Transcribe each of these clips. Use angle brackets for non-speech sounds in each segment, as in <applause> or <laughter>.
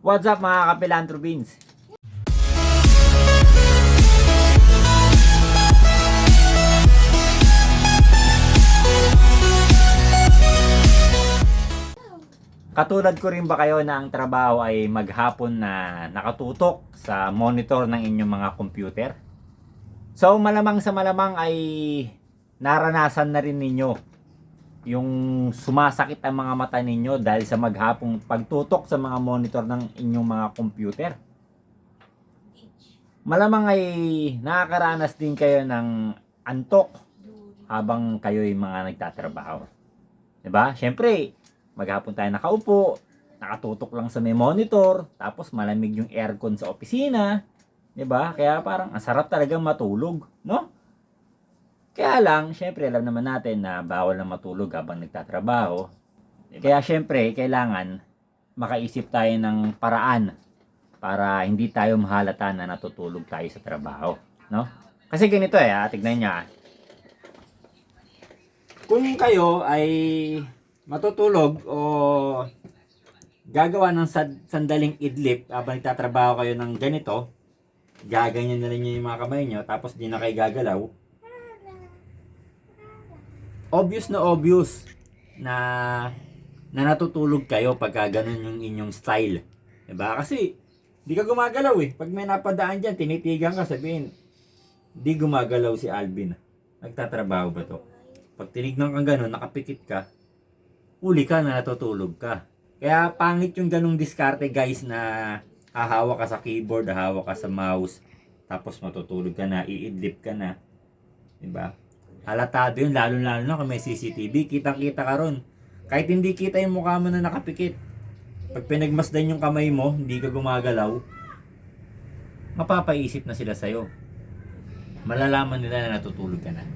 What's up mga kapilantrobins? Katulad ko rin ba kayo na ang trabaho ay maghapon na nakatutok sa monitor ng inyong mga computer? So malamang sa malamang ay naranasan na rin ninyo yung sumasakit ang mga mata ninyo dahil sa maghapong pagtutok sa mga monitor ng inyong mga computer. Malamang ay nakakaranas din kayo ng antok habang kayo'y mga nagtatrabaho. 'Di ba? Siyempre, maghapon tayo nakaupo, nakatutok lang sa may monitor, tapos malamig yung aircon sa opisina, 'di ba? Kaya parang ang sarap talaga matulog, no? Kaya lang, syempre alam naman natin na bawal na matulog habang nagtatrabaho. Kaya syempre, kailangan makaisip tayo ng paraan para hindi tayo mahalata na natutulog tayo sa trabaho, no? Kasi ganito eh, ah, tignan niya. ah. Kung kayo ay matutulog o gagawa ng sandaling idlip habang nagtatrabaho kayo ng ganito, gaganyan na rin yung mga kamay nyo, tapos di na kayo gagalaw, obvious na obvious na na natutulog kayo pagka ganun yung inyong style. Diba? Kasi, di ka gumagalaw eh. Pag may napadaan dyan, tinitigan ka, sabihin, di gumagalaw si Alvin. Nagtatrabaho ba to? Pag tinignan kang ganun, nakapikit ka, uli ka na natutulog ka. Kaya pangit yung ganung diskarte guys na hahawa ka sa keyboard, hahawa ka sa mouse, tapos matutulog ka na, iidlip ka na. Diba? Halatado yun, lalo-lalo na kung may CCTV, kitang-kita ka ron. Kahit hindi kita yung mukha mo na nakapikit. Pag pinagmasdan yung kamay mo, hindi ka gumagalaw, mapapaisip na sila sa'yo. Malalaman nila na natutulog ka na.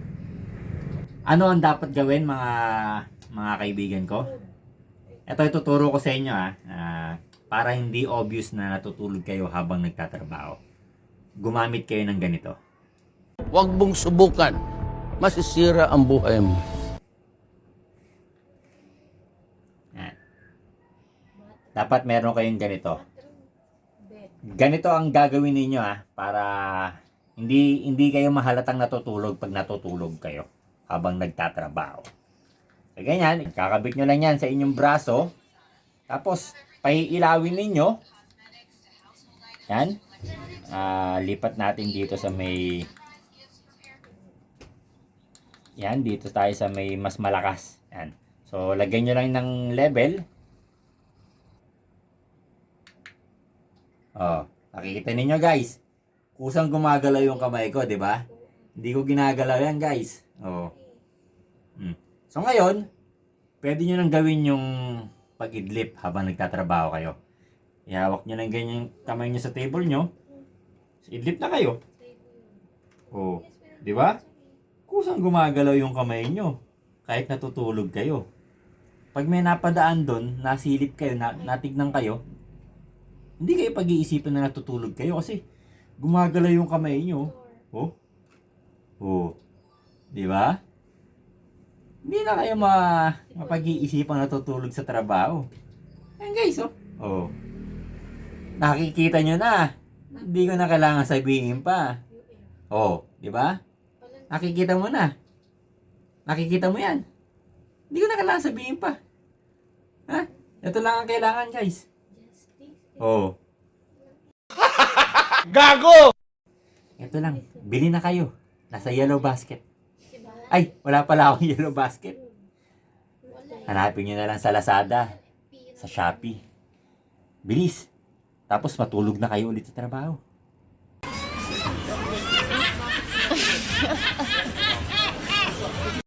Ano ang dapat gawin mga mga kaibigan ko? Ito ituturo ko sa inyo ah, ah, para hindi obvious na natutulog kayo habang nagtatrabaho. Gumamit kayo ng ganito. Huwag mong subukan. Masisira ang buhay mo. Dapat meron kayong ganito. Ganito ang gagawin ninyo ah para hindi hindi kayo mahalatang natutulog pag natutulog kayo habang nagtatrabaho. So, ganyan, kakabit nyo lang yan sa inyong braso. Tapos, pahiilawin ninyo. Yan. Ah, lipat natin dito sa may yan, dito tayo sa may mas malakas. Yan. So, lagyan nyo lang ng level. Oh, nakikita ninyo guys. Kusang gumagalaw yung kamay ko, di ba? Hindi ko ginagalaw yan guys. Oh. Hmm. So ngayon, pwede nyo nang gawin yung pag-idlip habang nagtatrabaho kayo. Ihawak nyo lang ganyan kamay nyo sa table nyo. Idlip na kayo. Oh, di ba? Kusang gumagalaw yung kamay nyo kahit natutulog kayo. Pag may napadaan doon, nasilip kayo, na, natignan kayo, hindi kayo pag-iisipan na natutulog kayo kasi gumagalaw yung kamay nyo. Oh. Oh. Di ba? Hindi na kayo ma mapag-iisipang natutulog sa trabaho. Ayan guys, oh. Oh. Nakikita nyo na. Hindi ko na kailangan sabihin pa. Oh, di ba? Nakikita mo na. Nakikita mo yan. Hindi ko na kailangan sabihin pa. Ha? Ito lang ang kailangan, guys. Oh. <laughs> Gago! Ito lang. Bili na kayo. Nasa yellow basket. Ay, wala pala akong <laughs> yellow basket. Hanapin nyo na lang sa Lazada. Sa Shopee. Bilis. Tapos matulog na kayo ulit sa trabaho. Yeah. <laughs>